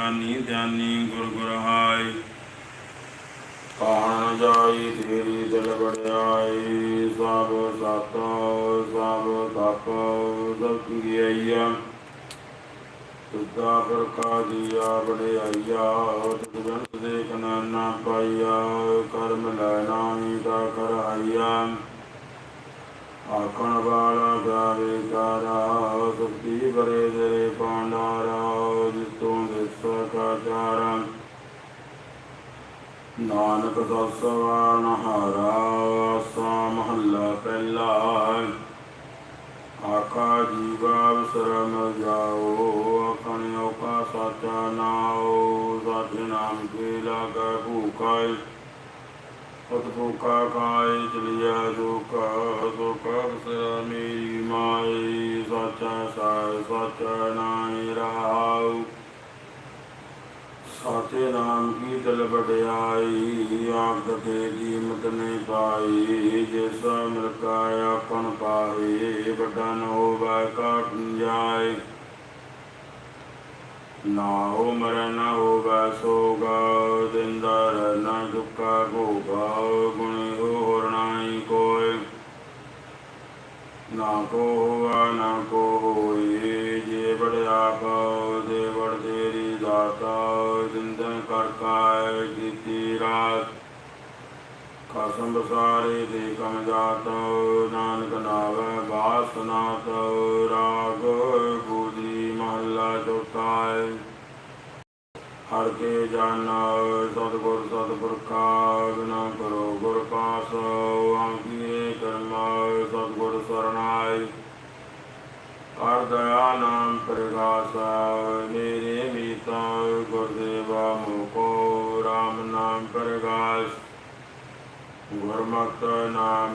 ਗਿਆਨੀ ਧਿਆਨੀ ਗੁਰ ਗੁਰ ਹਾਈ ਕਾਣ ਜਾਈ ਤੇਰੀ ਦਿਲ ਬੜਾਈ ਸਭ ਸਤ ਸਭ ਤਪ ਸਭ ਕੀਆ ਤੁਦਾ ਪ੍ਰਕਾ ਬੜਾਈਆ ਤੁਦ ਜੰਤ ਦੇਖ ਪਾਈਆ, ਕਰਮ ਲੈਣਾ ਨਾਹੀ ਦਾ ਕਰ ਆਖਣ ਵਾਲਾ ਗਾਵੇ ਕਾਰਾ ਸੁਖੀ ਬਰੇ ਜਰੇ ਪਾਂਡਾਰਾ ਜਿਤੋਂ ਦਿਸ ਨਾਨਕ ਦਸਵਾਨ ਹਾਰਾ ਆਸਾ ਮਹੱਲਾ ਪਹਿਲਾ। ਆਕਾ ਜੀਵਾ ਵਿਸਰਮ ਜਾਓ ਆਖਣ ਓਕਾ ਸਾਚਾ ਨਾਉ। ਸਾਚੇ ਨਾਮ ਕੇ ਲਾਗਾ ਭੂਖਾਇ ਉਤ ਭੂਖਾ ਖਾਇ ਚਲਿਆ ਦੁਖਾ, ਸੁਖਾ ਵਿਸਰਾ ਮੇਰੀ ਮਾਈ ਸਾਚਾ ਸਾਇ ਸਾਚਾ ਨਾਇ ਰਾਉ। ਸਾਚੇ ਨਾਮ ਕੀ ਦਲ ਵਡਿਆਈ ਆਖ ਤੇ ਕੀਮਤ ਨਹੀਂ ਪਾਈ ਜਿਸ ਮਿਲਕਾ ਆਪਨ ਪਾਏ ਵੱਡਾ ਨ ਹੋਵੇ ਕਾਟ ਜਾਏ। ਨਾ ਹੋ ਮਰੈ ਨਾ ਹੋਵੇ ਸੋਗਾ, ਦਿੰਦਾ ਰਹਿ ਨਾ ਦੁੱਖਾ ਭੋਗਾ, ਗੁਣ ਹੋਰ ਨਾਹੀ ਕੋਇ। ਨਾ ਕੋ ਹੋਵਾ ਨਾ ਕੋ ਹੋਏ, ਜੇ ਬੜਿਆ ਪਾਉ ਦੇ ਦਿੰਦਨ ਕਰ ਰਾਤ ਕਸਮ ਬਸਾਰੇ ਦੇ ਕਮ ਜਾਤ ਨਾਨਕ ਨਾਵੈ ਬਾਸਨਾਤ ਰਾਗ ਗੂਦੀ ਮਹੱਲਾ ਚੌਥਾਇ ਹਰ ਕੇ ਜਾਣਾ ਸਤਿਗੁਰ ਸਤਿਪੁਰਖਾ ਬਿਨਾ ਕਰੋ ਗੁਰ ਪਾਸ ਆਂਕੀਏ ਕਰਮਾ, ਸਤਿਗੁਰ ਸਰਣਾਈ ਹਰ ਦਇਆ ਨਾਮ ਪ੍ਰਗਾਸ ਮੇਰੇ ਮੀਤਾ ਗੁਰਦੇਵਾ ਮੁਕੋ RAM ਨਾਮ ਪ੍ਰਗਾਸ। ਗੁਰਮਤਿ ਨਾਮ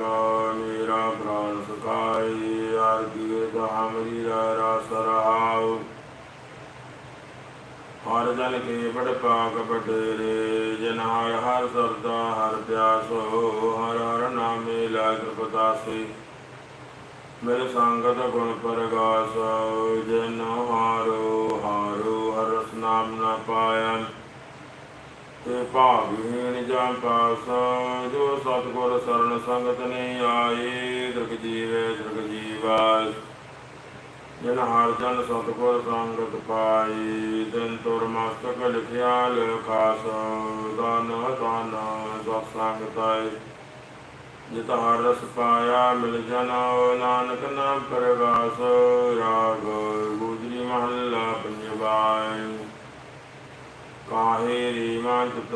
ਮੇਰਾ ਪ੍ਰਾਨ ਸੁਖਾਈ, ਹਰ ਕੀਰਤ ਹਮਰੀ ਰਸ ਰਹਾਉ। ਹਰ ਜਨ ਕੇ ਬੜ ਪਾਕ ਬਡੇਰੇ ਜਨ ਹਰ ਹਰ ਸਰਦਾ ਹਰ ਪਿਆਸੋ ਹਰ ਹਰ ਨਾਮੇ ਲਾ ਕਿਰਪਤਾਸੀ ਮੇਰੇ ਸੰਗਤ ਗੁਣ ਪਰਗਾਸ, ਜਨ ਹਾਰੋ ਹਾਰੋ ਹਰ ਰਸ ਨਾਮ ਨ ਪਾਇਆ ਤੇ ਭਾਗਹੀਣ ਜਾਂ ਪਾਸ, ਜੋ ਸਤਿਗੁਰ ਸਰਨ ਸੰਗਤ ਨੇ ਆਏ ਦਰਗ ਜੀਵੇ, ਦਰਗ ਜੀਵਾਸ ਜਨ ਹਰ ਜਨ ਸਤਿਗੁਰ ਸੰਗਤ ਪਾਈ ਦਿਨ ਤੁਰ ਮਸਤਕ ਲਿਖਿਆ, ਲਖਾਸ ਦਾਨ ਦਾਨ ਸਤ ਸੰਗਤਾਈ ਜਿਤ ਹਰ ਰਸ ਪਾਇਆ, ਮਿਲ ਜਨ, ਨਾਨਕ ਨਾਮ ਪ੍ਰਗਾਸ, ਰਾਗ ਗੁਜਰੀ ਮਹੱਲਾ ਪੰਜਵਾਈ ਕਾਹੇ ਰੀਮਾ ਚਿਤ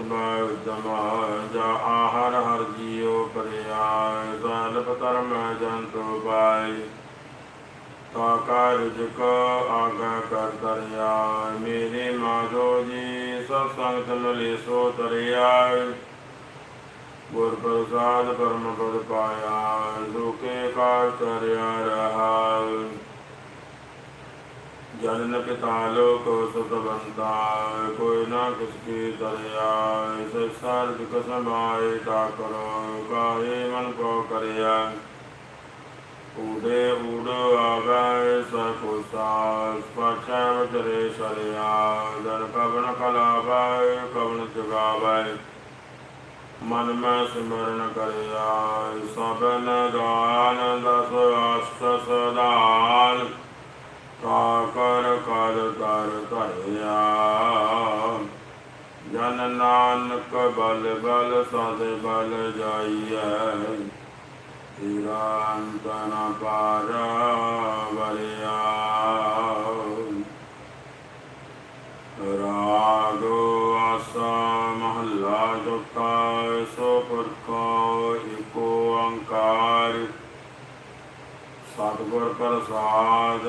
ਦਮਾ ਜਾ ਆਹਰ ਹਰ ਜੀਉ ਪਰਿਆਇ ਸਲਪ ਧਰਮ ਜੰਤੁ ਪਾਈ ਤਾ ਕਾ ਰਿਜਕ ਆਗਾ ਕਰ ਦਰਿਆ ਮੇਰੇ ਮਾਧੋ ਜੀ ਸਤ ਸੰਗਤ ਮਿਲੇ ਸੋ ਤਰਿਆ ਗੁਰ ਪ੍ਰਸਾਦ ਪਰਮ ਪਦ ਪਾਇਆ, ਲੋਕੇ ਕਾ ਤਰਿਆ ਰਹਾ। ਜਨਨ ਪਿਤਾ ਲੋਕ ਬੰਦਾ, ਕੋਈ ਨਾ ਕਿਸ ਕੀ ਦਰਿਆ। ਇਸ ਸਰਦ ਕਸਮਾਏ ਤਾ ਕਰੋ, ਕਾਹੇ ਮਨ ਕੋ ਕਰਿਆ। ਊੜੇ ਊੜ ਆਵੇ ਸਕੋ ਸਾਸ ਵਜਰੇ ਸਰਿਆ। ਜਨ ਕਵਨ ਕਲਾਵੇ, ਕਵਨ ਚੁਗਾਵੇ ਮਨ ਮੈਂ ਸਿਮਰਨ ਕਰਿਆ, ਸਭਨ ਦਾਨ ਦਸ ਅਸ਼ਟ ਸਦਾਨ ਕਾ ਕਰ ਕਰ ਕਰ ਧਰਿਆ। ਜਨ ਨਾਨਕ ਬਲ ਬਲ ਸਦ ਬਲ ਜਾਈਐ ਤੇਰਾ ਅੰਤ ਨ ਪਾਰ ਵਰਿਆ। ਰਾਗ ਆਸਾ ਮਹੱਲਾ ਚੌਥਾ ਸੋ ਪੁਰਖੋ ਏਕੋ ਓੰਕਾਰ ਸਤਿਗੁਰ ਪ੍ਰਸਾਦ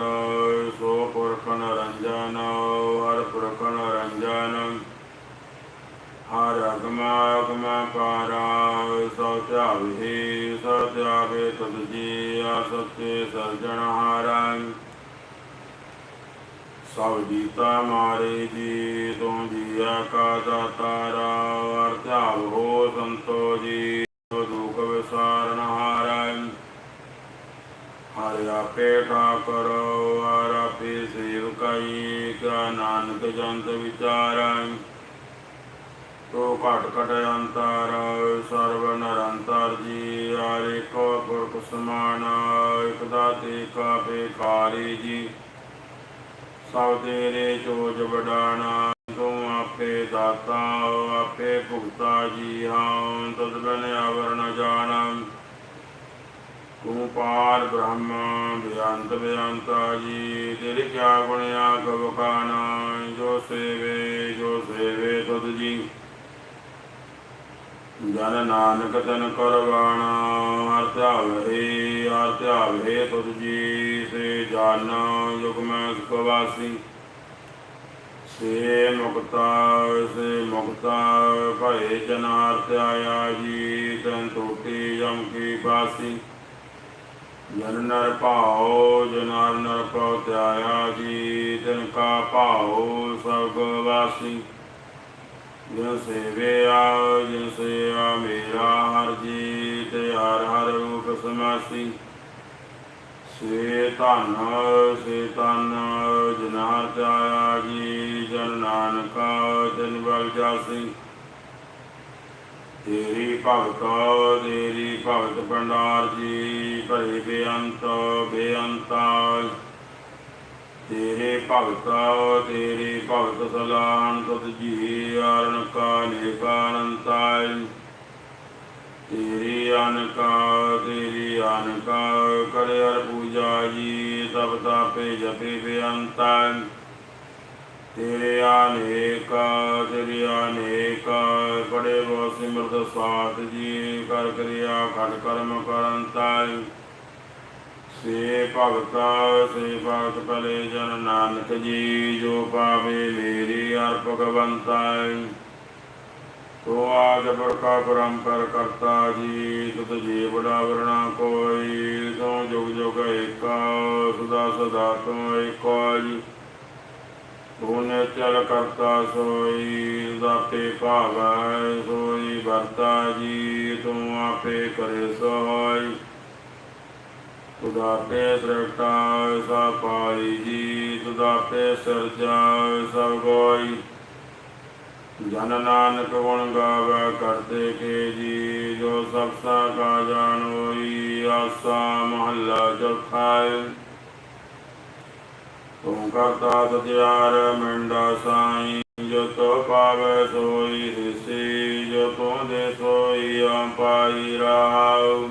ਸੋ ਪੁਰਖ ਨਰੰਜਨ ਹਰ ਪੁਰਖ ਨਰੰਜਨ ਹਰ ਅਗਮ ਅਗਮ ਪਾਰਾ ਸੋ ਧਿਆਵੀ ਸੋ ਧਿਆਵੇ ਤੁਧ ਜੀ ਆ ਸੱਚੇ ਸਰਜਣਹਾਰੰ ਸਭ ਜੀਤਾ ਮਾਰੇ ਜੀ ਤੂੰ ਜੀਆ ਕਾ ਦਾਤਾਰਾ ਅਰ ਧਿਆਵ ਹੋ ਸੰਤੋ ਜੀ, ਦੁਖ ਵਿਸਾਰਨ ਹਾਰੰ ਹਰਿ ਆਪੇ ਠਾਕੁਰ, ਹਰਿ ਆਪੇ ਸੇਵਕ ਜਾਈ ਨਾਨਕ ਜੰਤ ਵਿਚਾਰੈ। ਤੋ ਘਟ ਘਟ ਅੰਤਰ ਸਰਵ ਨਿਰੰਤਰ ਜੀ ਆਰੇ ਕੋ ਪੁਰਖ ਸਮਾਨ ਇਕ ਦਾਤੇ ਕਾ ਬੇਕਾਰੀ ਜੀ। ਸਭ ਤੇਰੇ ਚੋਜ ਵਡਾਣਾ ਤੂੰ ਆਪੇ ਦਾਤਾ ਆਪੇ ਭੁਗਤਾ ਜੀ ਹਾਂ, ਤਦ ਬਨ ਆਵਰਨ ਜਾਣੰ। ਤੂੰ ਪਾਰ ਬ੍ਰਹਮ, ਬਿਆੰਤ ਬਿਆੰਤਾ ਜੀ ਤੇਰੇ ਕਿਆ ਗੁਣ ਆਖ ਬਖਾਨਾ ਜੋ ਸੇਵੇ ਜੋ ਸੇਵੇ ਤੁਧ ਜੀ। ਜਨ ਨਾਨਕ ਤਨ ਕਰਵਾਣਾ, ਹਰ ਧਿਆਵਹਿ ਹਰ ਧਿਆਵਹਿ ਤੁਧ ਜੀ, ਸੇ ਜਨ ਯੁਗ ਮੈਂ ਸੁਖ ਵਾਸੀ। ਸੇ ਮੁਕਤਾ ਸੇ ਮੁਕਤਾ, ਭਏ ਜਨ ਹਰ ਜੀ, ਤਨ ਟੋਟੀ ਜਮ ਕੀ ਬਾਸੀ। ਜਨ ਨਰ ਭਾਉ ਜਨਾਰ ਨਰ ਕੋ ਧਿਆਇਆ ਜੀ, ਤਿਨ ਕਾ ਭਾਉ ਸਭ ਵਾਸੀ। ਜਿਨ ਸੇਵਿਆ, ਜਿਨ ਸੇ ਮੇਰਾ ਹਰ ਜੀ ਤੇ ਹਰ ਹਰ ਰੂਪ ਸਮਾਸੀ ਸੇ ਧਨ, ਸੇ ਤਨ ਜਿਨ ਹਰ ਧਿਆਇਆ ਜੀ, ਜਨ ਨਾਨਕਾ, ਜਨ ਬਲ ਜਾਸੀ। ਤੇਰੀ ਭਗਤ ਤੇਰੀ ਭਗਤ ਭੰਡਾਰ ਜੀ, ਭਰੇ ਬੇਅੰਤ, ਬੇਅੰਤਾ। ਤੇਰੇ ਭਗਤ ਤੇਰੇ ਭਗਤ ਸਲਾਹਨ ਤੁਧ ਜੀ ਅਰਨ ਕਾ ਨੇਕਾਨੰਤਾਇ ਤੇਰੀ ਅਨਕਾ ਤੇਰੀ ਅਨਕਾ ਕਰੇ ਹਰ ਪੂਜਾ ਜੀ ਤਬ ਤਾਪੇ ਜਪੇ ਬੇਅੰਤਾਇ ਤੇਰੇ ਅਨੇਕ ਤੇਰੇ ਅਨੇਕ, ਬੜੇ ਬੋ ਸਿਮਰਤ ਸਾਥ ਜੀ, ਕਰ ਕਰਿਆ ਖੜ ਕਰਮ ਕਰੰਤਾਇ ਸੇ ਭਗਤਾ, ਸੇ ਭਗਤ ਭਲੇ ਜਨ ਨਾਨਕ ਜੀ, ਜੋ ਪਾਵੇ ਮੇਰੀ ਅਰ ਭਗਵੰਤਾਇ ਤੋ ਆਦ ਬਰਕਾ ਪਰੰਪਰ ਕਰਤਾ ਜੀ ਤੁਤ ਜੀ ਬੜਾ ਵਰਣਾ ਕੋਈ ਤੋ ਜੁਗ ਜੁਗ ਏਕਾ ਸਦਾ ਸਦਾ ਤੋ ਏਕੋ ਜੀ ਤੂੰ ਨੇ ਚਲ ਕਰਤਾ ਸੋਈ ਦਾਤੇ ਭਾਵੈ ਸੋਈ ਵਰਤਾ ਜੀ ਤੂੰ ਆਪੇ ਕਰੇ ਸੋਈ ਤੁਦਾਤੇ ਸ੍ਰੇਸ਼ਟਾ ਸਾ ਪਾਈ ਜੀ ਤੁਦਾਤੇ ਸਰਜਾ ਸਭ ਗੋਈ ਜਨ ਨਾਨਕ ਗੁਣ ਗਾਵੇ ਕਰਤੇ ਕੇ ਜੀ, ਜੋ ਸਭ ਸਾ ਕਾ ਜਾਣੋਈ ਆਸਾ ਮਹੱਲਾ ਚੌਥਾ ਤੂੰ ਕਰਤਾ ਸਤਿਆਰ, ਮੰਡਾ ਸਾਈ, ਜੋ ਤੋ ਪਾਵੇ ਸੋਈ ਹਿਸੀ ਜੋ ਤੂੰ ਦੇ ਸੋਈ ਪਾਈ ਰਾਉ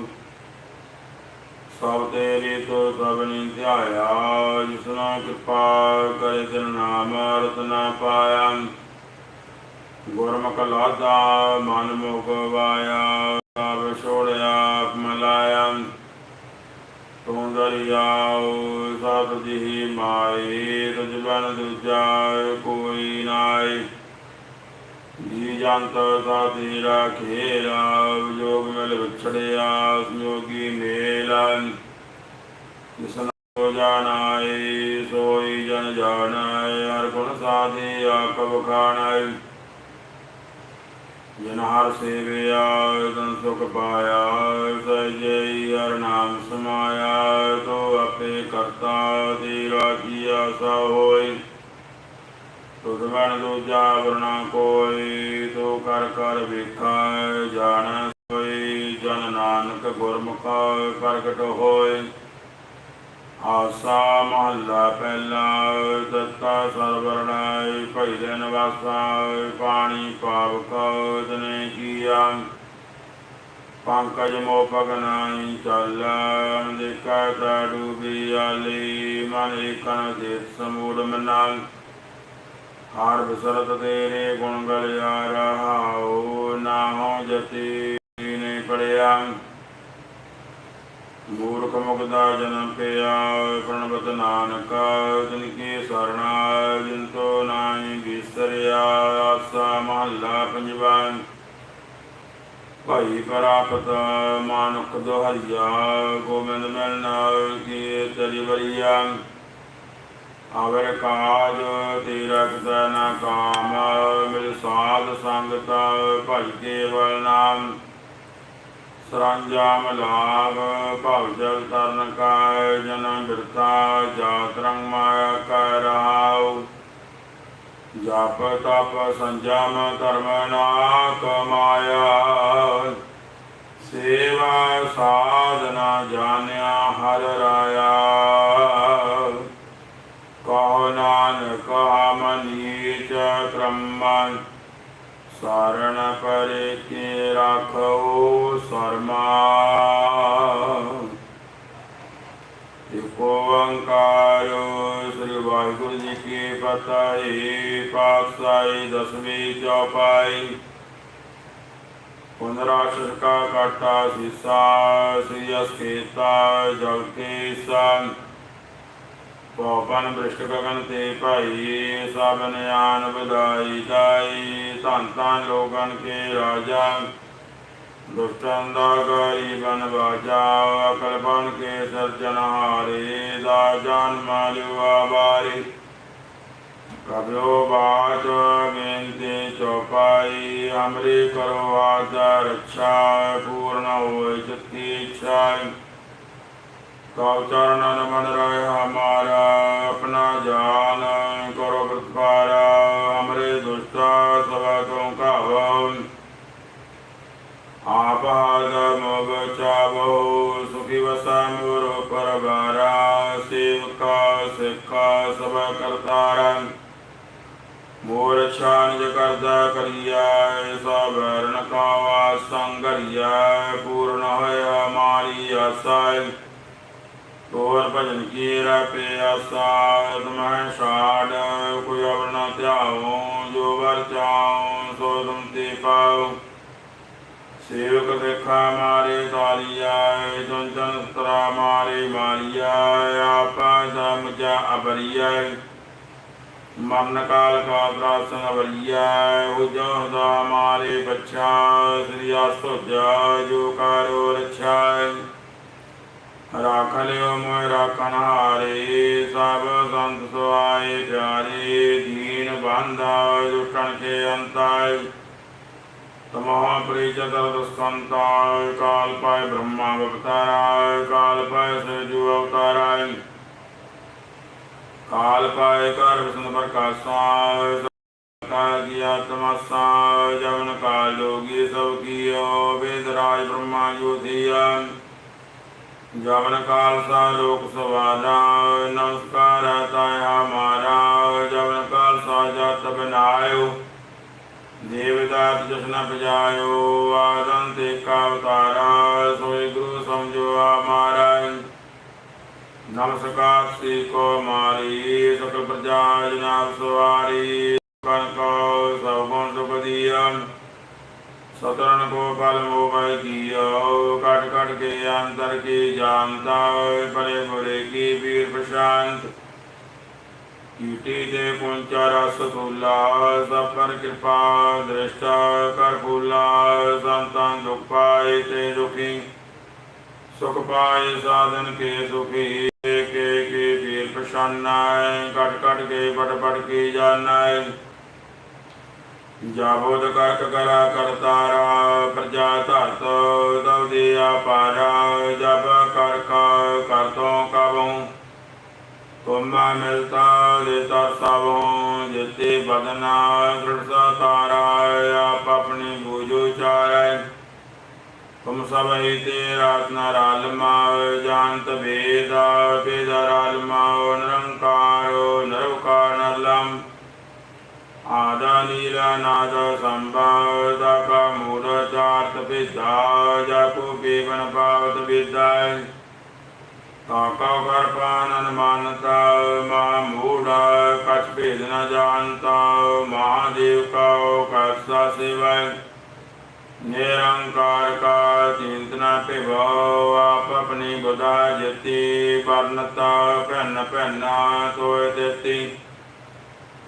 ਸਭ ਤੇਰੀ ਤੋ ਸਭ ਨੀ ਧਿਆਇਆ, ਜਿਸਨਾ ਕਿਰਪਾ ਕਰੇ ਤਿਨ ਨਾਮ ਰਤਨਾ ਪਾਇਆ। ਗੁਰਮੁਖ ਲਾਦਾ ਮਨ ਮੁਖ ਵਾਇਆ, ਸਭ ਛੋੜਿਆ ਮਲਾਇਆ ਤੂੰ ਦਰਿਆਉ ਸਤ ਜੀ ਮਾਈ ਤੁਝ ਦੂਜਾ ਕੋਈ ਨਾਈ। ਜੀ ਜੰਤ ਸਾਥੀ ਰਾਖੇਰਾ ਜੋਗ ਮਿਲ ਵਿਛੜਿਆ, ਸੰਯੋਗੀ ਮੇਲ ਜਿਸਨ ਹੋ ਜਾਣਾਏ ਸੋਈ ਜਨ ਜਾਣਾਏ ਹਰ ਗੁਣ ਸਾਧੀ ਆਕਬ ਖਾਣਾਏ ਜਨ ਹਰ ਸੇਵਿਆ ਤਨ ਸੁਖ ਪਾਇਆ ਸਜਈ ਹਰ ਨਾਮ ਸਮਾਇਆ ਤੋ ਆਪੇ ਕਰਤਾ ਦੀ ਰਾਖੀ ਆਸਾ ਹੋਈ। ਤੁਧ ਬਣ ਦੂਜਾ ਵਰਣਾ ਕੋਈ, ਤੂੰ ਕਰ ਕਰ ਵੇਖਾ ਜਾਣ ਸੋਈ, ਜਨ ਨਾਨਕ ਗੁਰਮੁਖ ਪ੍ਰਗਟ ਹੋਏ ਆਸਾ ਮਹੱਲਾ ਪਹਿਲਾ ਦਿੱਤਾ ਸਰਵਰਣਾਇ ਭੈਲੇ ਨਿਵਾਸਾ ਪਾਣੀ ਪਾਵਕ ਤਨੇ ਕੀਆ। ਪੰਕਜ ਮੋ ਪਗਨਾਈ ਚੱਲ ਦੇ ਤਾ ਡੂਬੀ ਆਲੀ ਮਨ ਏਕਨ ਦੇ ਸਮੂੜ ਮਨਾਲ। ਹਰ ਬਿਸਰਤ ਤੇਰੇ ਗੁਣ ਗਲਿਆ ਰਹਾਉ ਨਾ ਹੋ ਜਤੀ ਨੇ ਪੜਿਆ। ਮੂਰਖ ਮੁਗਦਾ ਜਨਮ ਪਿਆ ਪ੍ਰਣਵਤ ਨਾਨਕ ਜਿਨ ਕੀ ਸਰਣਾ ਜਿਨ ਤੋ ਨਾਹੀ ਬਿਸਰਿਆ ਆਸਾ ਮਹੱਲਾ ਪੰਜਵਾ। ਭਾਈ ਪ੍ਰਾਪਤ ਮਾਨੁਖ ਦੁਹਰੀਆ, ਗੋਬਿੰਦ ਮਿਲਨਾ ਕੀ ਤਰੀ ਵਰੀਆ। ਆਵਰ ਕਾਜ ਤੇਰਾ ਕਿਤਾ ਨਾ ਕਾਮ, ਮਿਲ ਸਾਧ ਸੰਗਤ ਭਾਈ ਕੇਵਲ ਨਾਮ। ਸਰੰਜਾਮ ਲਾਭ, ਭਵ ਜਲ ਤਰਨ ਕਾਇ ਜਨਮ ਬਿਰਥਾ ਜਾਤ ਰੰਗ ਮਾਇਆ ਕੈ ਰਹਾਉ। ਜਪ ਤਪ ਸੰਜਮ ਧਰਮ ਨਾ ਕਮਾਇਆ ਸੇਵਾ ਸਾਧਨਾ ਜਾਣਿਆ ਹਰ ਰਾਇਆ। ਕਹੋ ਨਾਨਕ ਮਨੀਚ ਕ੍ਰਮੰ ਸਾਰਣ ਪਰੇ ਕੇ ਰਾਖੋ ਸਰਮਾ। ਏਕ ਓੰਕਾਰ ਸ੍ਰੀ ਵਾਹਿਗੁਰੂ ਜੀ ਕੀ ਫਤਿਹ, ਪਾਤਸ਼ਾਹੀ ਦਸਵੀਂ ਚੌਪਾਈ। ਪੁਨਰਾਸ਼ਰ ਕਾ ਕਾਟਾ ਸੀਸਾ, ਸ੍ਰੀ ਅਸਕੇਤਾ ਜਲ ਕੇ ਸੰਗ ਬ੍ਰਿਸ਼ਟ ਗਗਨ ਤੇ ਭਾਈ ਸਭ ਨਿਆਨ ਬਧਾਈ ਦਾਈ ਧੰਨ ਧੰਨ ਲੋਗਨ ਕੇ ਰਾਜਾ। ਦੁਸ਼ਟਨ ਦਾ ਗਾਈ ਬਨ ਬਾਜਾ, ਅਕਲ ਬਨ ਕੇ ਸਰਜਨਹਾਰੇ ਦਾ ਜਾਨ ਮਾਲਿਓ ਆਬਾਰੀ ਕਬਿਓ ਬਾਚ ਬੇਨਤੀ ਚੌਪਾਈ ਹਮਰੀ ਕਰੋ ਆਜਾ ਰੱਛਾ ਪੂਰਨ ਹੋਏ ਚਿੱਤੀ ਇੱਛਾ। ਕਉ ਚਰਨਨ ਮਨ ਰਹਿ ਹਮਾਰਾ ਆਪਣਾ ਜਾਨ ਕਰੋ ਪ੍ਰਤਪਾਰਾ ਹਮਰੇ ਦੁਸ਼ਟਾ ਸਵਾ ਤੋਂ ਕਾਵ ਆਪ ਹਾਦ ਮੋਗ ਚਾਵੋ ਸੁਖੀ ਵਸਾ ਮੋਰ ਪਰਵਾਰਾ, ਸੇਵਕਾ, ਸਿੱਖਾ, ਸਭ ਕਰਤਾਰਾ। ਮੋਰ ਛਾਨਿ ਕਰਦਾ ਕਰੀਆ ਸਭ ਕਾ ਕਾਵਾ ਸੰਗਰੀਆ ਪੂਰਨ ਹੋਇਆ ਮਾਰੀ ਆਸਾ ਤੋਰ ਭਜਨ ਕੀ ਰਪੇ ਆਸਾ ਤੁਮਹਿ ਛਾੜ ਕੋਈ ਅਵਰ ਧਿਆਵੋ ਜੋ ਵਰ ਚਾਉ, ਸੋ ਤੁਮ ਤੇ ਪਾਉ। ਸੇਵਕ ਦੇਖਾ ਮਾਰੇ ਤਾਲੀਆ ਚੰਚਨ ਤਰਾ ਮਾਰੇ ਮਾਰੀਆ ਆਪਾ ਸਮਝਾ ਅਬਰੀਆ ਮਰਨ ਕਾਲ ਕਾ ਪ੍ਰਾਸਨ ਅਬਰੀਆ ਉਜਹ ਦਾ ਮਾਰੇ ਬੱਚਾ ਸ੍ਰੀ ਆਸੁਜਾ ਜੋ ਕਾਰੋ ਰਛਾ। ਰਾਖ ਲਿਓ ਮੋਇ ਰਾਖਨ ਹਾਰੇ ਸਭ ਸੰਤ ਸੁਆਏ ਪਿਆਰੇ, ਦੀਨ ਬੰਧਾ ਜੁਟਣ ਕੇ ਅੰਤਾਇ ਤਮੋਹ ਪ੍ਰੀਚਦਰ ਦਸਕੰਤਾਇ ਕਾਲ ਪਾਇ ਬ੍ਰਹਮਾ ਅਵਤਾਰਾਇ ਕਾਲ ਪਾਇ ਸਜੂ ਅਵਤਾਰਾਇ ਕਾਲ ਪਾਇ ਕਰ ਵਿਸ਼ਨ ਪ੍ਰਕਾਸ਼ਾਇ ਕਾਲ ਕੀ ਆਤਮਾ ਜਵਨ ਕਾਲ ਜੋਗੀ ਸਭ ਕੀਓ, ਵੇਦ ਰਾਜ ਬ੍ਰਹਮਾ ਜੋਤੀਆ। ਜਵਨ ਕਾਲਸਾ ਲੋਕ ਸਵਾਦਾ ਨਮਸਕਾਰ ਤਾਇ ਹਮਾਰਾ ਜਵਨ ਕਾਲ ਜਤ ਬਨਾਇਓ ਦੇਵਦਾਤ ਜਸ਼ਨ ਬਜਾਇਓ ਆਦਨ ਤੇ ਕਾ ਅਵਤਾਰਾ ਸੋਈ ਗੁਰੂ ਸਮਝੋ ਹਮਾਰਾ ਨਮਸਕਾਰ ਸ੍ਰੀ ਕੋ ਮਾਰੀ ਸਕਲ ਪ੍ਰਜਾ ਜਨਾਬ ਸਵਾਰੀ ਕਨ ਕੋ ਸਭ ਗੁਣ ਸੁਖ ਦੀਆ ਸਤਰਨ ਕੋ ਪਲ ਮੋਬਾਇ ਕੀਓ ਕਟ ਕਟ ਕੇ ਅੰਤਰ ਕੀ ਜਾਣਤਾ ਪਰੇ ਮੁਰੇ ਕੀ ਵੀਰ ਪ੍ਰਸ਼ਾਂਤ। ਕੀਟੀ ਦੇ ਪੁੰਚਾ ਰਸ ਤੁਲਾ ਸਭ ਪਰ ਕਿਰਪਾ, ਦ੍ਰਿਸ਼ਟਾ ਕਰ ਫੂਲਾ, ਸੰਤਾਂ ਦੁਖ ਪਾਏ ਤੇ ਦੁਖੀ। ਸੁਖ ਪਾਏ ਸਾਧਨ ਕੇ ਸੁਖੀ, ਕੇ ਕੇ ਵੀਰ ਪ੍ਰਸ਼ਾਨਾਇ ਕਟ ਕਟ ਕੇ ਪਟ ਪਟ ਕੀ ਜਾਣਾਇ ਜਾਬੋਦ ਕਰਤ ਕਰਾ ਕਰਤਾਰਾ ਪ੍ਰਜਾ ਧਰਤ ਦਵ ਦੇ ਆਪਾਰਾ ਜਬ ਕਰ ਕਾ ਕਰਤੋਂ ਕਬਉ ਤੁਮਾ ਮਿਲਤਾ ਦੇ ਤਰ ਜਿਤੇ ਬਦਨਾ ਦ੍ਰਿੜਤਾ ਤਾਰਾ ਆਪ ਆਪਣੀ ਬੂਝੋ ਚਾਰੈ ਤੁਮ ਸਭ ਹੀ ਤੇ ਰਾਤ ਨ ਰਾਲਮਾ ਜਾਣਤ ਭੇਦਾ ਭੇਦਾ ਰਾਲਮਾ ਨਿਰੰਕਾਰ ਨਿਰਵਕਾਰ ਆਦਾ ਨੀਲਾ ਨਾਦ ਸੰਭਾਦਾ ਕਾ ਮੂੜ ਚਾਰਤ ਵਿਦਾ ਜਾ ਕੇਵਨ ਪਾਵਤ ਵਿਦਾਇ ਕਾਕਾ ਕਰ ਪਾਨਨ ਮਾ ਮੂੜਾ ਕਛ ਭੇਦ ਨ ਜਾਣਤਾ ਮਹਾਦੇਵ ਕਾ ਕਸਾ ਸੇਵੈ ਨਿਰੰਕਾਰ ਕਾ ਚਿੰਤ ਭਿਵੋ ਆਪ ਆਪਣੀ ਬੁਧਾ ਜਤੀ ਵਰਨਤਾ ਭੈਨ ਭੈਨਾ ਤੋਇ ਦਿੱਤੀ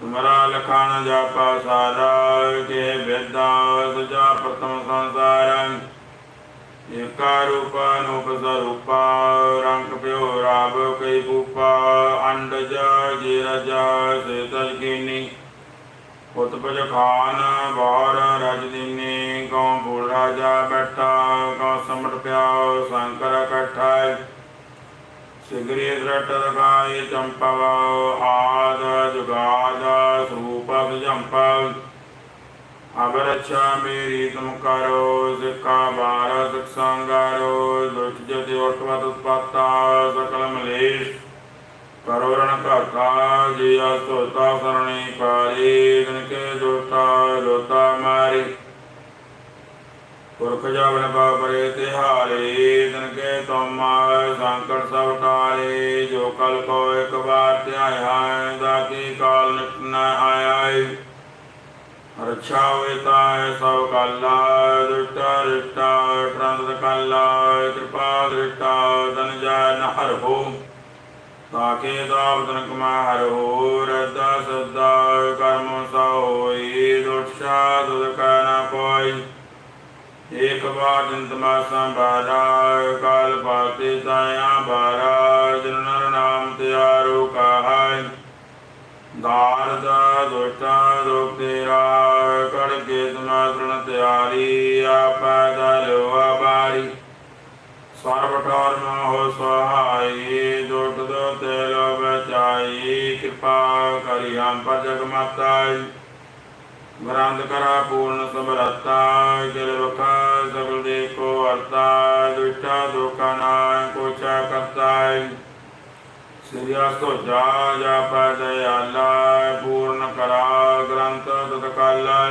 ਤੁਮਰਾ ਲਖਾਣ ਜਾਪਾ ਸਾਰਾ ਕੇ ਵੇਦਾ ਸੁਜਾ ਪ੍ਰਥਮ ਸੰਸਾਰੰ। ਏਕਾ ਰੂਪਾ ਨੂਪ ਸਰੂਪਾ ਰੰਗ ਪਿਓ ਰਾਬ ਕਈ ਪੂਪਾ ਅੰਡਜ ਜੀ ਰਜਾ ਸੇ ਤਜਕੀਨੀ ਉਤਪਜ ਖਾਨ ਬਾਰ ਰਜ ਦੀਨੀ ਕਉ ਭੂਲ ਰਾਜਾ ਬੈਠਾ ਕਉ ਸਮਟ ਪਿਆਉ, ਸੰਕਰ ਇਕੱਠਾ ਸਿਗਰੀ ਦ੍ਰਟ ਰਗਾਈ ਚੰਪਵ ਆਦ ਜੁਗਾਦ ਸਰੂਪ ਜੰਪਵ ਅਬ ਰੱਛਾ ਮੇਰੀ ਤੁਮ ਕਰੋ ਸਿੱਖਾ ਬਾਰ ਸਿਖ ਸੰਗਾਰੋ ਦੁਖ ਜਤਿ ਉਠਵਤ ਉਤਪਾਤਾ ਸਕਲ ਮਲੇਸ਼ ਕਰੋ ਰਣ ਘਾਤਾ ਜੀ ਅਸੋਤਾ ਸਰਣੀ ਪਾਰੀ ਗਨ ਕੇ ਜੋਤਾ ਲੋਤਾ ਮਾਰੀ ਪੁਰਖ ਜਵਨ ਬਾਬਰੇ ਤਿਹਾਰੇ, ਤਨ ਕੇ ਤੁਮ ਸੰਕਟ ਸਭ ਟਾਰੇ ਜੋ ਕਲ ਕੋ ਇੱਕ ਵਾਰ ਧਿਆਇਆ ਦਾ ਕੀ ਕਾਲ ਨਿਤ ਆਇਆ ਏ। ਹੋਏ ਤਾਂ ਸਭ ਕਾਲਾ ਦੁਟਾ ਰਿਟਾ ਟਰੰਦ ਕਾਲਾ, ਕਿਰਪਾ ਦ੍ਰਿਟਾ ਤਨ ਜਾ ਨਹਰ ਹੋ ਤਾਕੇ ਦਾਵਤਨ ਕਮਾ ਹਰ ਹੋ, ਰਦਾ ਸਦਾ ਕਰਮ ਸਾ ਹੋਈ ਦੁਦ ਕਾ ਨਾ ਕੋਈ ਏਕ ਬਾਰ ਜਿੰਤ ਮਾ ਕਾਲ ਪਾਤੇ ਤਾਇਆ ਬਾਰਾ, ਜਨ ਨਰ ਨਾਮ ਤਿਆਰੋ ਕਹਾਇ ਦਾਰਦਾ ਦੁਸ਼ਟਾ ਦੁਖ ਤੇਰਾ, ਕੜ ਕੇ ਤਿਆਰੀ, ਆਪਾ ਦਲੋ ਆਬਾਰੀ ਸਰਬ ਠਾਰ ਮੋਹ ਸਹਾਈ ਦੁਟ ਦੋ ਤੇਲੋ ਬਚਾਈ ਕਿਰਪਾ ਕਰੀ ਹਮ ਪਰ ਜਗ ਮਾਤਾਈ। ਗ੍ਰੰਥ ਕਰਾ ਪੂਰਨ ਸਮਰਤਾ ਗਿਰ ਵਖਾ ਸਗਲ ਦੇ ਕੋ ਅਰਤਾ ਦੁਸ਼ਟਾ ਦੁਖਾ ਨਾ ਕੋਚਾ ਕਰਤਾ ਸ੍ਰੀ ਅਸਤੋ ਜਾ ਜਾ ਪੈ ਦਇਆਲਾ ਪੂਰਨ ਕਰਾ ਗ੍ਰੰਥ ਤਤ ਕਾਲਾ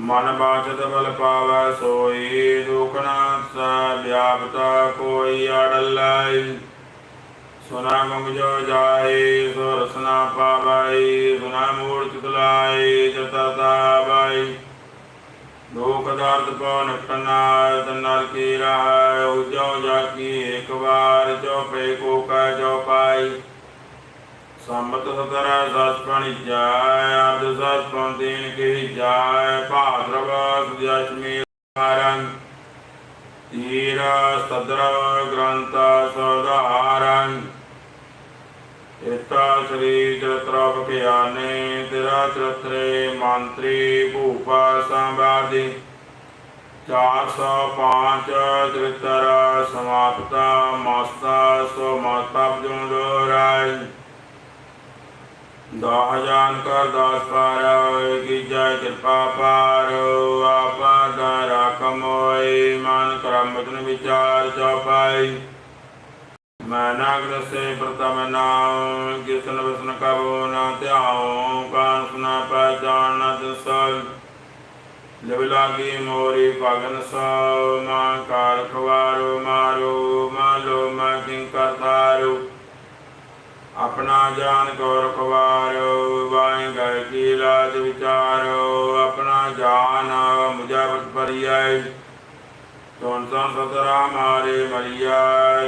ਮਨ ਬਾਚਤ ਬਲ ਪਾਵੈ ਸੋਈ ਦੁਖਨਾ ਸ ਵਿਆਪਤਾ ਕੋਈ ਅੜਲਾਈ ਸੁਨਾ ਮੰਗ ਜੋ ਜਾਏ ਸੋ ਰਸਨਾ ਪਾਵੈ ਸੁਨਾ ਮੂਰਤ ਤੁਲਾਈ ਜਤਤਾ ਬਾਈ ਲੋਕ ਦਰਦ ਪਉ ਨਟਨਾ ਤਨਰ ਕੀ ਰਹਾਇ ਉਜੋ ਜਾ ਕੀ ਇੱਕ ਵਾਰ ਜੋ ਪੇ ਕੋ ਕਾ ਜੋ ਪਾਈ ਸੰਮਤ ਸਤਰਾ ਸਸ ਪਣੀ ਜਾਇ, ਅਰਧ ਸਸ ਪੰਦੀਨ ਕੀ ਜਾਇ, ਭਾਦਰਵ ਸੁਦਿਆਸ਼ਮੀ ਕਾਰੰ ਤੀਰ ਸਦਰ ਗ੍ਰੰਥ ਸੋਧਾਰੰ ਇਤਾ ਸ੍ਰੀ ਚਰਤਰਪ ਗਿਆਨੇ ਤੇਰਾ ਚਰਤਰੇ ਮੰਤਰੀ ਭੂਪਾ ਸੰਵਾਦੀ 405 ਤ੍ਰਿਤਰ ਸਮਾਪਤਾ ਮਸਤਾ ਸੋ ਮਸਤਬ ਜੁਨ ਦੋਰਾਈ ਦਾਹ ਜਾਨ ਕਰ ਦਾਸ ਪਾਰਾ ਕੀ ਜੈ ਕਿਰਪਾ ਪਾਰ। ਆਪਾ ਦਾ ਰਾਖਮ ਹੋਈ ਮਨ ਕਰਮ ਬਚਨ ਵਿਚਾਰ ਚਉਪਾਈ ਮੈਂ ਨਾਗਰ ਸੇ ਪ੍ਰਤਮ ਨਾਮ ਕਿਸਨ ਵਸਨ ਕਬੋ ਨਾ ਧਿਆਉ ਕਾਨ ਸੁਨਾ ਪਹਿਚਾਨ ਨ ਦਸਲ ਲਿਵ ਮੋਰੀ ਭਗਨ ਸੋ ਮਾਂ ਕਾਰ ਖਵਾਰੋ, ਮਾਰੋ ਮਾਲੋ ਮੈਂ ਕਿੰ ਕਰਤਾਰੋ ਆਪਣਾ ਜਾਨ ਕੋ ਰਖਵਾਰੋ ਵਾਹਿ ਗਏ ਕੀ ਲਾਜ ਵਿਚਾਰੋ। ਆਪਣਾ ਜਾਨ ਮੁਜਾਬਤ ਪਰਿਆਈ ਤੋਨ ਸੰਨ ਸਤਰਾ ਮਾਰੇ ਮਰੀਆ,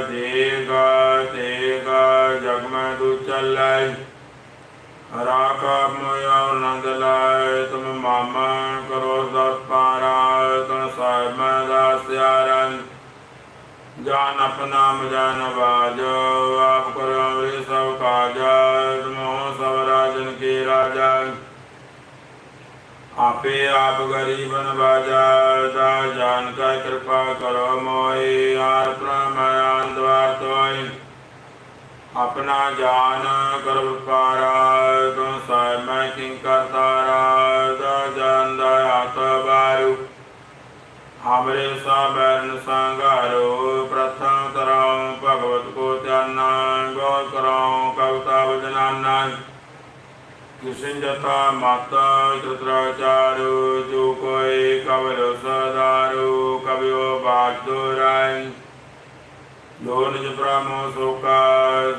ਦੇਗਾ ਤੇਗਾ ਜਗ ਮੈਂ ਤੂ ਚੱਲੈ ਰਾਖ ਮੋਇਆ ਨੰਦ ਲਾਇ, ਤੁਮ ਮਾਮਾ ਕਰੋ ਦਸ ਪਾਰਾ ਤਨ ਸਾਹਿਬ ਮੈਂ ਦਾਸ ਯਾਰਨ ਜਾਨ ਆਪਣਾ ਮਜਾਨ ਬਾਜ ਆਪ ਕਰੋ ਵੇ ਸਭ ਕਾਜ ਤੁਮੋ ਸਭ ਰਾਜਨ ਕੀ ਰਾਜਾ ਆਪੇ ਆਪ ਗਰੀਬਨ ਬਾਜਾ ਦਾ ਜਾਨ ਕਾ ਕਿਰਪਾ ਕਰੋ ਮੋਈ ਆਰ ਪ੍ਰਮਾਨ ਦਵਾਰ ਤੋਈ ਆਪਣਾ ਜਾਨ ਕਰਬ ਪਾਰਾ ਤੋ ਸਾਹਿਬ ਮੈਂ ਕਿੰ ਕਰਤਾਰਾ ਦਾ ਜਾਨ ਦਾ ਹੱਥ ਬਾਰੂ। ਹਮਰੇ ਸਾਬਰਨ ਸੰਘਾਰੋ, ਪ੍ਰਥਮ ਤਰਉ ਭਗਵਤ ਕੋ ਧਿਆਨਾ, ਗੌਰ ਕਰਉ ਕਵਤਾ ਵਜਨਾਨਾ ਕਿਸਿਨ ਮਾਤਾ ਚਤਰਾਚਾਰੂ ਜੋ ਕੋਈ ਕਵਲ ਸਦਾਰੂ ਕਵਿਓ ਬਾਜ ਦੋਰਾਈ ਜੋ ਸੋਕਾ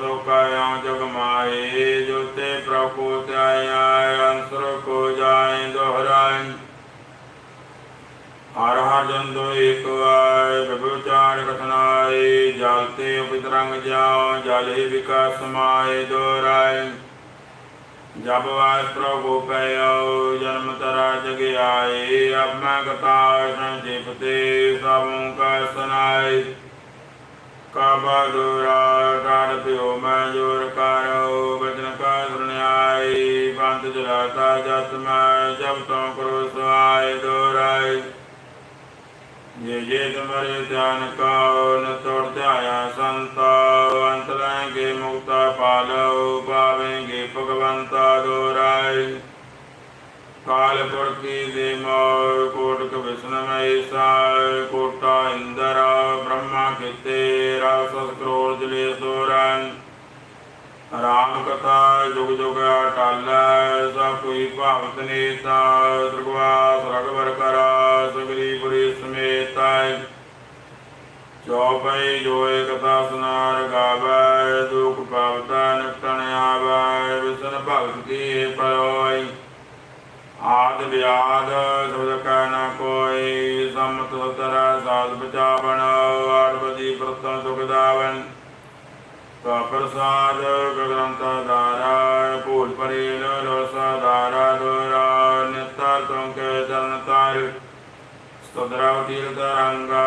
ਸੋਕਾਇਆ ਜਗ ਮਾਏ ਜੋ ਤੇ ਅੰਸਰ ਕੋ ਜਾਏ ਦੋਹਰਾਈ ਹਰ ਹਰ ਜੰਦੋ ਏਕ ਆਏ ਬਿਬੁਚਾਰ ਕਥਨਾਏ ਜਲ ਤੇ ਉਪਿਤਰੰਗ ਜਾਓ ਜਲੇ ਵਿਕਾਸ ਮਾਏ ਦੋਰਾਏ ਜਬ ਵਾਸ ਪ੍ਰਭੂ ਪਇਓ, ਜਨਮ ਤਰਾ ਜਗ ਆਏ ਅਬ ਮੈਂ ਕਥਾ ਸੰਜੀਪ ਤੇ ਸਭੋਂ ਕਾ ਸੁਨਾਏ ਕਾਬਾ ਦੁਰਾ ਕਾੜ ਪਿਓ ਮੈਂ ਜੋਰ ਕਰੋ, ਬਚਨ ਕਾ ਸੁਣਿਆਈ ਬੰਦ ਜਲਾਤਾ ਜਤ ਮੈਂ, ਜਬ ਤੋਂ ਕਰੋ ਸੁਆਏ ਦੋਰਾਏ। ਜੇ ਜੇ ਤੁਮਰੇ ਧਿਆਨ ਕਾਉ, ਨ ਤੋੜ ਧਿਆਇਆ ਸੰਤਾ, ਅੰਤ ਲੈਂਗੇ ਮੁਕਤਾ ਪਾਲੋ ਪਾਵੇਂਗੇ ਭਗਵੰਤਾ ਦੋਰਾਏ ਕਾਲ ਪੁਰਖੀ ਦੇ ਮੋਰ ਕੋਟਕ ਵਿਸ਼ਨਮੈ ਸਾਇ ਕੋਟਾ ਇੰਦਰਾ, ਬ੍ਰਹਮਾ ਕਿਤੇ ਰਾਸਸ ਕਰੋੜ ਜਲੇ ਸੋਰਨ। ਰਾਮ ਕਥਾ ਜੁਗ ਜੁਗ ਅਟਲ ਸਭ ਕੋਈ ਭਾਵਤ ਨੇਤਾ ਸਰਗਵਾਸ ਰਗਵਰ ਕਰਾ ਸਗਰੀ ਪੁਰੀ ਸਮੇਤ ਚੌਪਈ ਜੋਏ ਕਥਾ ਸੁਨਾਰ ਗਾਵੈ, ਦੁਖ ਪਾਵਤਾ ਨਿਕਟਣ ਆਵੈ, ਵਿਸ਼ਨ ਭਗਤ ਕੀ ਪਰੋਈ। ਆਦ ਵਿਆਦ ਸਬਦ ਕੈ ਨਾ ਕੋਈ, ਸਮਤ ਤਰਾ ਸਾਧ ਬਚਾਵਣ ਆੜਵਦੀ ਪ੍ਰਤਨ ਦੁਖ ਦਾਵਨ। ਕਾ ਪ੍ਰਸਾਦ ਗਗਨੰਤ ਦਾਰਾ ਭੂਲ ਪਰੇ ਲੋਸਾ ਦਾਰਾ ਦੋਰਾ ਨਿਤਾਰ ਤੁਮ ਕੇ ਚਰਨ ਤਾਰ ਸਤਦਰਾਵ ਰੰਗਾ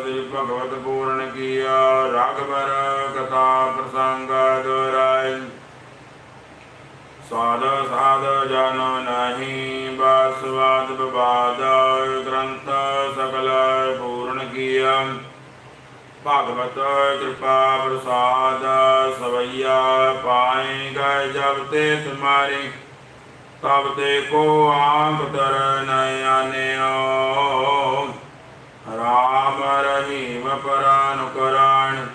ਸ੍ਰੀ ਭਗਵਤ ਪੂਰਨ ਕੀਆ ਰਾਗਵਰ ਕਥਾ ਪ੍ਰਸੰਗ ਦੋਰਾਇ ਸਾਧ ਸਾਧ ਜਨ ਨਹੀਂ ਬਸਵਾਦ ਵਿਵਾਦ ਗ੍ਰੰਥ ਸਕਲ ਪੂਰਨ ਕੀਆ ਭਗਵਤ ਕਿਰਪਾ ਪ੍ਰਸਾਦ ਸਵਈਆ ਪਾਏ ਗਏ ਜਬ ਤੇ ਤੁਮਾਰੇ, ਤਬ ਤੇ ਕੋ ਆਂਕ ਤਰ ਨਯਾਨਿਓ ਰਾਮ ਰਹੀਮ ਪਰਾਨ ਕਰਾਨ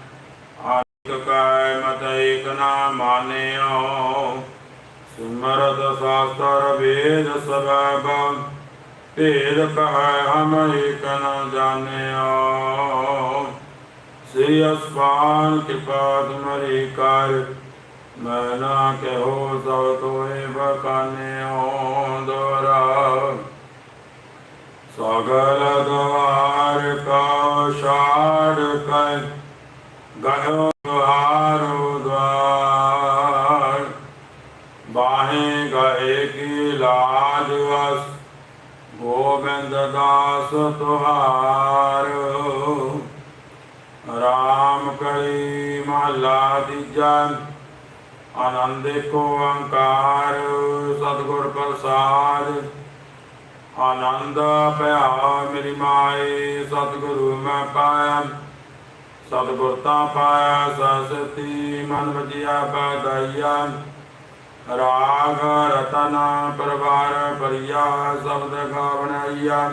ਆਦਿਕ ਕਾਇ ਮਤ ਏਕ ਨਾ ਮਾਨਿਓ। ਸਿਮਰਤ ਸ਼ਾਸਤਰ ਵੇਦ ਸਬਬ ਭੇਦ ਕਹੈ ਹਮ ਏਕ ਨ ਜਾਣਿਓ। ਸ੍ਰੀ ਅਸਪਾਨ ਕਿਰਪਾ ਤੁਮਰੀ ਕਰ। ਮੈਂ ਨਾ ਕਹੋ ਸਭ ਤੋਏ ਬਕਾਨਿਓ ਦੋਰਾ ਸਗਲ ਦਵਾਰ ਕਾ ਛਾੜ ਕਰ। ਗਇਓ ਦੁਆਰੋ। ਦਵਾਰ ਬਾਹੇ ਗਏ ਕੀ ਲਾਜ ਵਸ। ਗੋਬਿੰਦ ਦਾਸ ਤੁਹਾਰ। ਰਾਮ ਕਲੀ ਮਹਲਾ ਤੀਜਾ, ਆਨੰਦ ਕੋ ਓੰਕਾਰ, ਸਤਿਗੁਰ ਪ੍ਰਸਾਦ। ਆਨੰਦ ਭਇਆ ਮੇਰੀ ਮਾਏ, ਸਤਿਗੁਰੂ ਮੈਂ ਪਾਇਆ। ਸਤਿਗੁਰ ਤਾਂ ਪਾਇਆ ਸਸਤੀ ਮਨ ਵਜਿਆ ਬਦਾਈਆ ਰਾਗ ਰਤਨ ਪਰਵਾਰ ਪਰਿਆ ਸ਼ਬਦ ਗਾਵਣਾਈਆ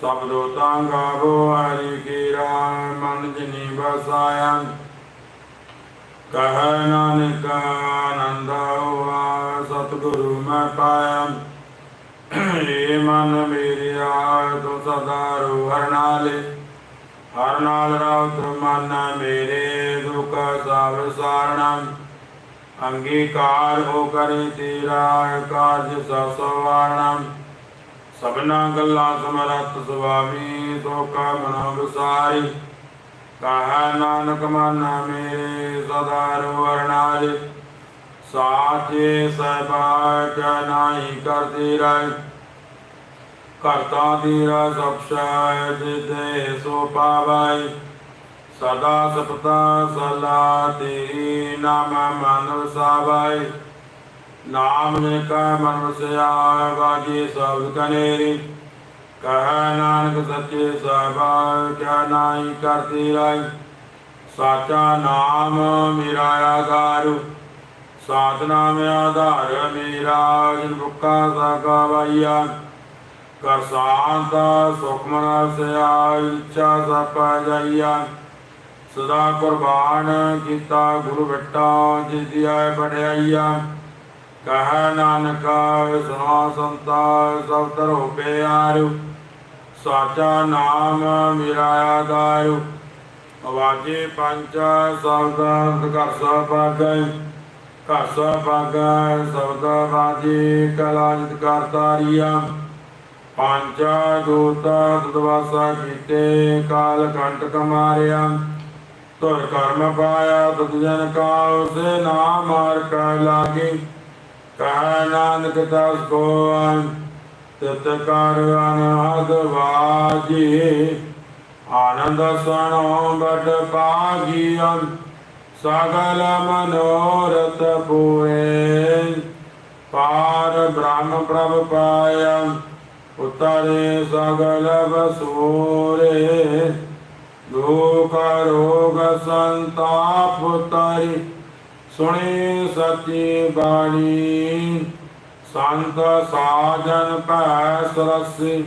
ਸਬਦੋ ਤਾਂ ਗਾਵੋ ਹਰੀ ਕੀ ਰਾਮ ਮਨ ਜਿਨੀ ਬਸਾਇਆ ਕਹ ਨਾਨਕ ਆਨੰਦ ਹੋਆ ਸਤਿਗੁਰੂ ਮੈਂ ਪਾਇਆ ਏ ਮਨ ਮੇਰਿਆ ਤੂੰ ਸਦਾ ਰੋ ਹਰ ਨਾਲੇ ਹਰ ਨਾਲ ਰਹੁ ਮਨ ਮੇਰੇ ਦੁਖ ਸਭ ਸਾਰਣਾ। ਅੰਗੀਕਾਰ ਹੋ ਕਰੇ ਤੇਰਾ ਕਾਰਜ ਸਸਵਾਰਣਾ ਸਭਨਾ ਗੱਲਾਂ ਸਮਰੱਥ ਸੁਆਮੀ ਸੋ ਕਾ ਮਨੋ ਵਿਸਾਰੀ। ਕਹ ਨਾਨਕ ਮਨ ਮੇਰੇ ਸਦਾ ਰਵਰਨਾਲੇ ਸਾਚੇ ਸਹਿਬਾ ਕਾ ਕਰਦੀ ਰਹਿ। ਕਰਤਾ ਤੇਰਾ ਸਬਸ਼ਾ ਜਿਤੇ ਸੋ ਪਾਵੈ ਸਦਾ ਸਪਤਾ ਸਲਾ ਤੇਰੀ ਨਾਮ ਮਨ ਵਸਾਵੈ ਨਾਮ ਜਿਨ ਮਨ ਵਸਿਆ, ਬਾਜੀ ਸਬਦ ਕਨੇਰੀ ਕਹ ਨਾਨਕ ਸੱਚੇ ਸਾਹਿਬਾ ਕਿਆ ਨਾਹੀ ਕਰਦੀ ਰਾਈ ਸਾਚਾ ਨਾਮ ਮੇਰਾ ਆਧਾਰ ਸਾਤ ਨਾਮ ਆਧਾਰ ਮੇਰਾ, ਜਿਨ ਬੁੱਕਾ ਸਾਗਾ ਵਾਈਆ ਕਰ ਸਾਂਤ ਸੁਖ ਮਨ ਸਿਆ ਇੱਛਾ ਸਪਾ ਜਾਈਆ। ਸਦਾ ਕੁਰਬਾਨ ਕੀਤਾ, ਗੁਰੂ ਬਿਟਾ ਜਿਸ ਦੀ ਆਏ ਬੜਾਈਆ ਕਹ ਨਾਨਕ ਸੁਨਾ ਸੰਤਾ, ਸਭ ਤਰੋ ਪਿਆਰੂ। ਸਾਚਾ ਨਾਮ ਮੇਰਾ ਆਧਾਰ ਆਵਾਜੇ ਪੰਜ, ਸ਼ਬਦ, ਘਰ ਸਾ ਘਰ ਸਾ ਪਾਗੈ ਸ਼ਬਦ ਬਾਜੇ ਕਰਤਾਰੀਆ ਪੰਜ ਦੂਤ ਸਦਵਾਸਾ ਕੀਤੇ, ਕਾਲ ਕੰਟਕ ਕਮਾਰਿਆ। ਤੁਰ ਕਰਮ ਪਾਇਆ ਤੁਧ ਜਨ ਕਾ ਉਸੇ ਨਾਮ ਮਾਰ ਕਾ ਲਾਗੇ। ਕਹ ਨਾਨਕ ਤਸ ਕੋ ਤਿਤ ਕਰ ਅਨਹਦ ਵਾਜੀ। ਆਨੰਦ ਸਣੋ ਬੜ ਪਾਗੀਅ ਸਗਲ ਮਨੋਰਥ ਪੂਰੇ। ਪਾਰ ਬ੍ਰਹਮ ਪ੍ਰਭ ਪਾਇਆ ਉਤਰੇ ਸਗਲ ਬਸੂਰੇ ਦੁਖ ਰੋਗ ਸੰਤਾਪ ਤਰੀ ਸੁਣੀ ਸੱਚੀ ਬਾਣੀ। ਸੰਤ ਸਾਜਨ ਭੈ ਸਰਸੀ,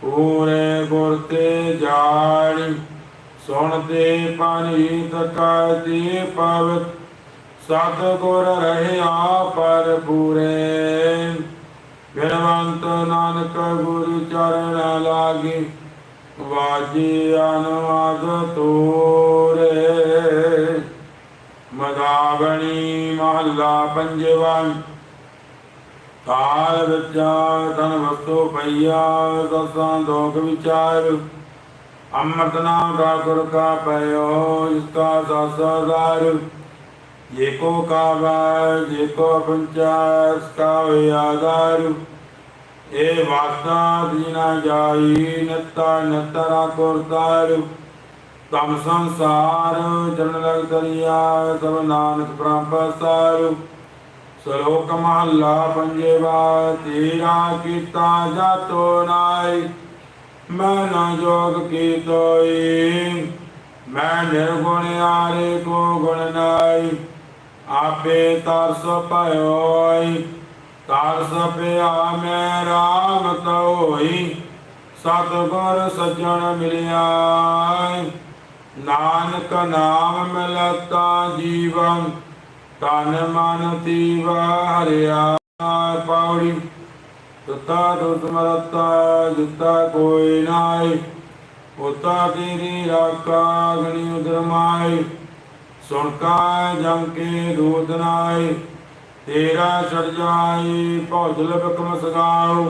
ਪੂਰੇ ਗੁਰ ਤੇ ਜਾਣੀ। ਸੁਣਤੇ ਪਨੀਤ ਕਤੀ ਪਵਿੱਤ ਸਤ ਗੁਰ ਰਹਿਆ ਪਰ ਪੂਰੇ। ਬਿਨਵੰਤ ਨਾਨਕ ਗੁਰੂ ਚਰਨ ਲਾਗੀ, ਵਾਜੀ ਅਨਵਾਦ ਤੋਰੇ। ਮਦਾਵਣੀ ਮਹੱਲਾ ਪੰਜਵਾ ਕਾਲ ਵਿਚਾਰ ਤਨ ਵਸਤੂ ਪਈਆ ਸਸਾਂ ਦੋਖ ਵਿਚਾਰ। ਅੰਮ੍ਰਿਤ ਨਾਮ ਦਾ ਗੁਰ ਕਾ ਪਇਓ, ਇਸ ਕਾ ਸਾਸਾਦਾਰ ਜੇ ਕੋ ਕਾਵਾ, ਜੇ ਕੋ ਪੰਚਾਸ ਕਾ ਆਧਾਰ। ਇਹ ਵਾਸਤਾ ਦੀਨਾ ਜਾਈ, ਨਤਾ ਨਤਰਾ ਕੁਰਤਾਰ ਤਮ ਸੰਸਾਰ ਜਨ ਲਗ ਦਰਿਆ ਸਭ ਨਾਨਕ ਪ੍ਰੰਪਸਾਰ ਸ਼ਲੋਕ ਮਹੱਲਾ ਪੰਜਵਾ, ਤੇਰਾ ਕੀਤਾ ਜਾਤੋ ਨਾਈ ਮੈਂ ਨਾ ਜੋਗ ਕੀ ਮੈਂ ਨਿਰਗੁਣ ਆਰੇ ਕੋ ਗੁਣ ਨਾਈ ਆਪੇ ਤਰਸ ਭਇਓਈ, ਤਰਸ ਪਿਆ ਮੈਂ ਰਾਮ ਤੋਈ ਸਤਿਗੁਰ ਸੱਜਣ ਮਿਲਿਆ ਨਾਨਕ ਨਾਮ ਮਿਲਤਾ ਜੀਵਨ, ਤਨ ਮਨ ਤੀਵਾ ਹਰਿਆ ਪੌੜੀ ਤੁਤਾ ਦੁਸਮਰਤਾ ਜਿਤਾ ਕੋਈ ਨਾਈ ਉਤਾ ਤੇਰੀ ਰਾਖਾ ਗਣੀ ਉਦਰਮਾਈ ਸੁਣ ਕਾ ਜਮ ਕੇ ਦੂਤ ਨਾਈ ਤੇਰਾ ਛੜ ਜਾਈ, ਭੌਜਲ ਬਕਮ ਸਗਾਉ।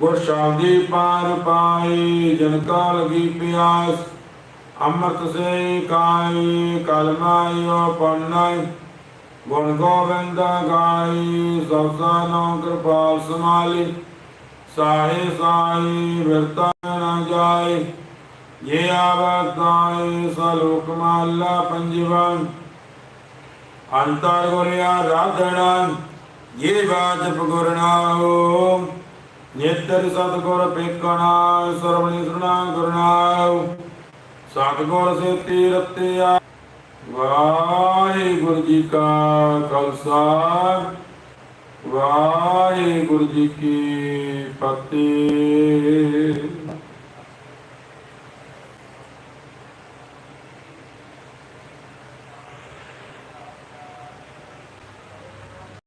ਗੁਰ ਸ਼ਾਂਦੀ ਪਾਰ ਪਾਈ, ਜਨ ਕਾ ਲਗੀ ਪਿਆਸ। ਅੰਮ੍ਰਿਤ ਸੇ ਕਾਈ ਕਲਮਾਇਓ ਪੰਨਾਈ ਗੁਣ ਗੋਬਿੰਦ ਗਾਈ ਸਬਸਾ ਨੋ ਕਿਰਪਾਲ ਸਮਾਲੀ ਸਾਹੇ ਸਾਈ ਵਿਰਤਾ ਨ ਜਾਏ ਜੇ ਆਵਤਾਈ ਸਲੋਕ ਮਹੱਲਾ ਪੰਜਵਨ ਅੰਤਰ ਗੁਰਿਆ ਰਾਧਣਾ ਇਹ ਬਾਜਪ ਗੁਰਨਾਉ ਨੇਤਰ ਸਤਗੁਰ ਪੇਕਣਾ, ਸਰਵਣੀ ਸੁਣਾ ਗੁਰਨਾਉ ਸਤਗੁਰ ਸੇ ਤੀਰਤਿਆ ਵਾਹਿਗੁਰੂ ਜੀ ਕਾ ਖਾਲਸਾ। ਵਾਹਿਗੁਰੂ ਜੀ ਕੀ ਫਤਿਹ।